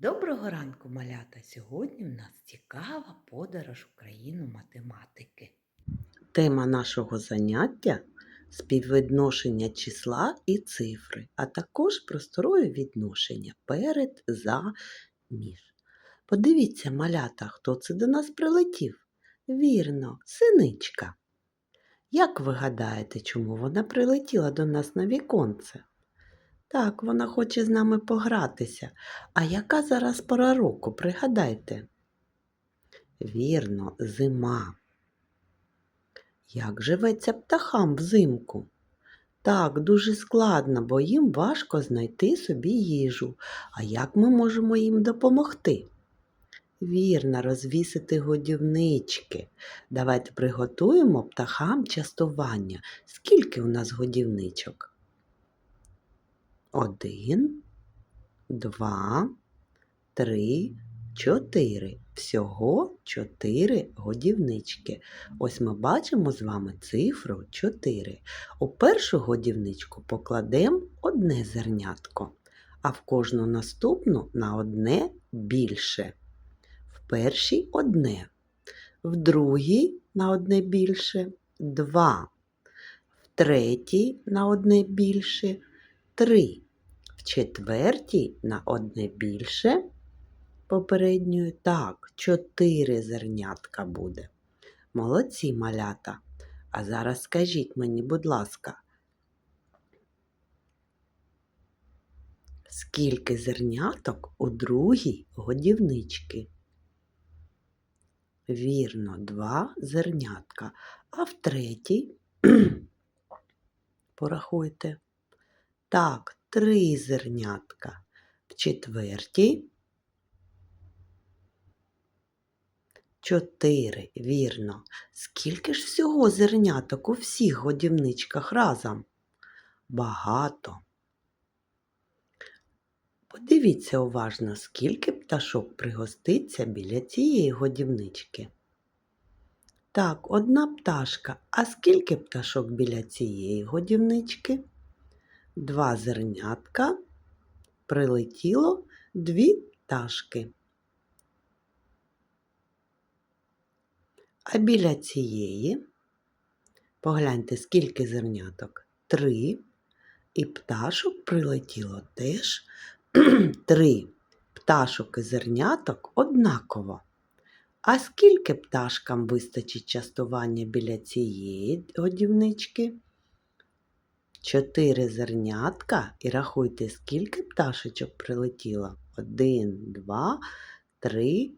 Доброго ранку, малята! Сьогодні в нас цікава подорож в країну математики. Тема нашого заняття співвідношення числа і цифри, а також просторові відношення перед, за, між. Подивіться, малята, хто це до нас прилетів? Вірно, синичка. Як ви гадаєте, чому вона прилетіла до нас на віконце? Так, вона хоче з нами погратися. А яка зараз пора року, пригадайте? Вірно, зима. Як живеться птахам взимку? Так, дуже складно, бо їм важко знайти собі їжу. А як ми можемо їм допомогти? Вірно, розвісити годівнички. Давайте приготуємо птахам частування. Скільки у нас годівничок? Один, два, три, чотири. Всього чотири годівнички. Ось ми бачимо з вами цифру 4. У першу годівничку покладемо одне зернятко, а в кожну наступну на одне більше. В першій одне, в другій на одне більше два, в третій на одне більше три, четвертій на одне більше попередньої так, чотири зернятка буде. Молодці малята. А зараз скажіть мені, будь ласка, скільки зерняток у другій годівнички? Вірно, два зернятка. А в третій порахуйте. Так, три зернятка. В четвертій чотири, вірно. Скільки ж всього зерняток у всіх годівничках разом? Багато. Подивіться уважно, скільки пташок пригоститься біля цієї годівнички. Так, одна пташка. А скільки пташок біля цієї годівнички? Два зернятка. Прилетіло дві пташки. А біля цієї, погляньте, скільки зерняток? Три. І пташок прилетіло теж три. Пташок і зерняток однаково. А скільки пташкам вистачить частування біля цієї годівнички? Чотири зернятка і рахуйте, скільки пташечок прилетіло. Один, два, три,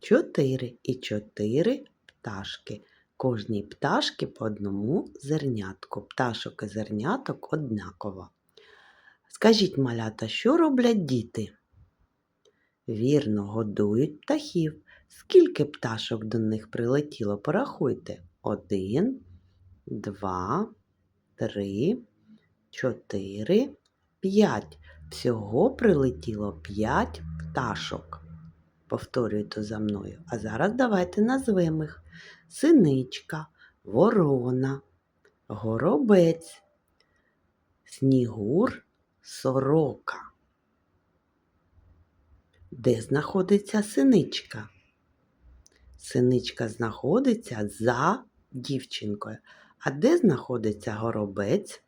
чотири і чотири пташки. Кожній пташки по одному зернятку. Пташок і зерняток однаково. Скажіть, малята, що роблять діти? Вірно, годують птахів. Скільки пташок до них прилетіло? Порахуйте. Один, два, три, чотири, п'ять. Всього прилетіло п'ять пташок. Повторюйте за мною. А зараз давайте назвемо їх. Синичка, ворона, горобець, снігур, сорока. Де знаходиться синичка? Синичка знаходиться за дівчинкою. А де знаходиться горобець?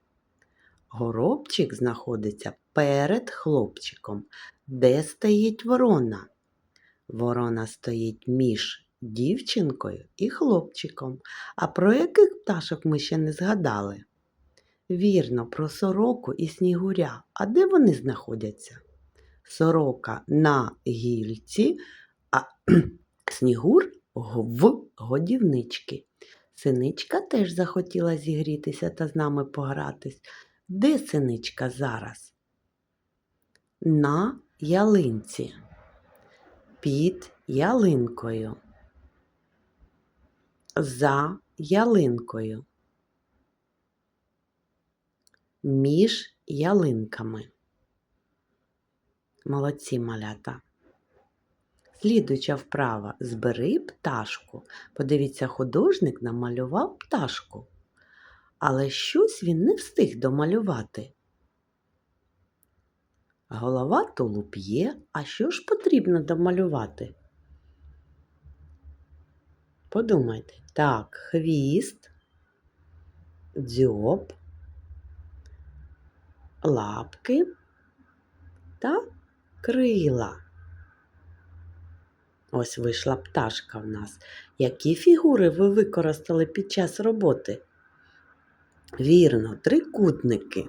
Горобчик знаходиться перед хлопчиком. Де стоїть ворона? Ворона стоїть між дівчинкою і хлопчиком. А про яких пташок ми ще не згадали? Вірно, про сороку і снігуря. А де вони знаходяться? Сорока на гільці, а снігур в годівнички. Синичка теж захотіла зігрітися та з нами погратись. Де синичка зараз? На ялинці. Під ялинкою. За ялинкою. Між ялинками. Молодці малята. Слідуюча вправа збери пташку. Подивіться, художник намалював пташку. Але щось він не встиг домалювати. Голова тулуб є. А що ж потрібно домалювати? Подумайте. Так, хвіст, дзьоб, лапки та крила. Ось вийшла пташка в нас. Які фігури ви використали під час роботи? Вірно, трикутники.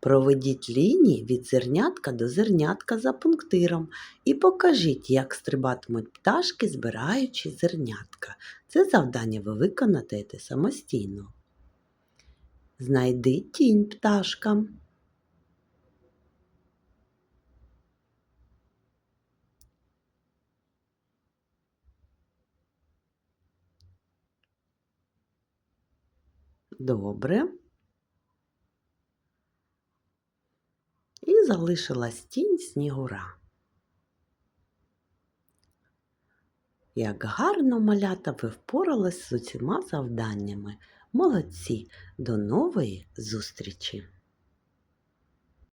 Проведіть лінії від зернятка до зернятка за пунктиром і покажіть, як стрибатимуть пташки, збираючи зернятка. Це завдання ви виконаєте самостійно. Знайди тінь пташкам. Добре. І залишилась тінь снігура. Як гарно малята ви впорались з усіма завданнями. Молодці! До нової зустрічі!